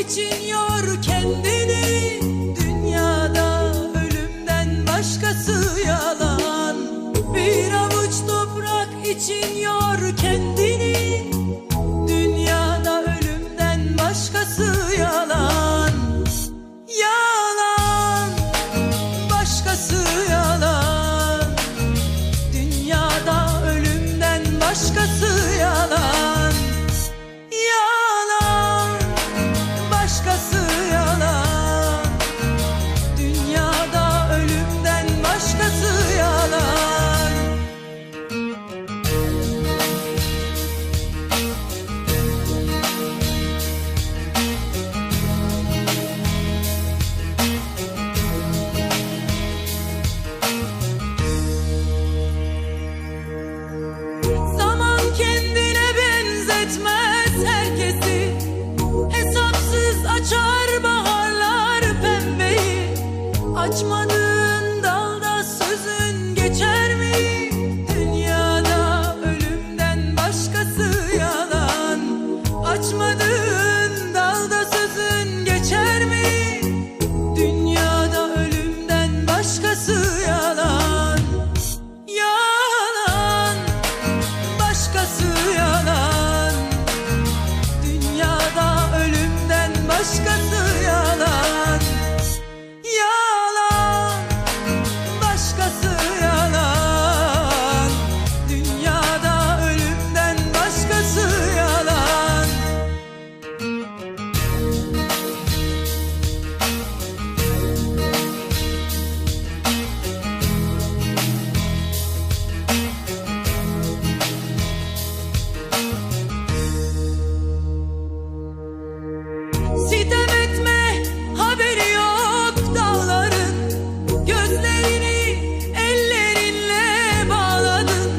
için yor kendini. Dünyada ölümden başkası yalan. Ulaşmadığın dalda sözün geçer mi? Dünyada ölümden başkası yalan Yalan Başkası yalan Dünyada ölümden başkası Sitem etme haberi yok dağların. Gözlerini ellerinle bağladın.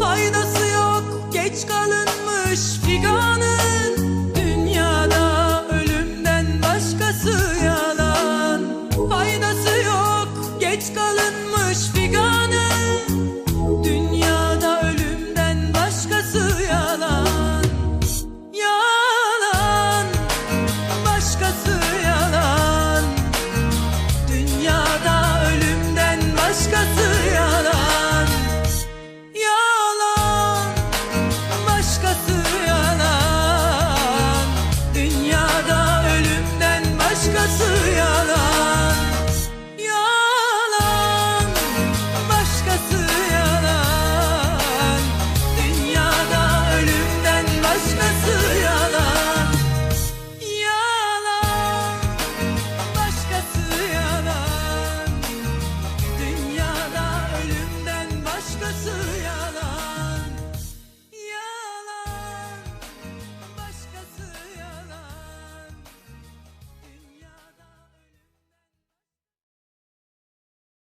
Faydası yok geç kalınmış figanın. Dünyada ölümden başkası yalan. Faydası yok geç kalınmış figan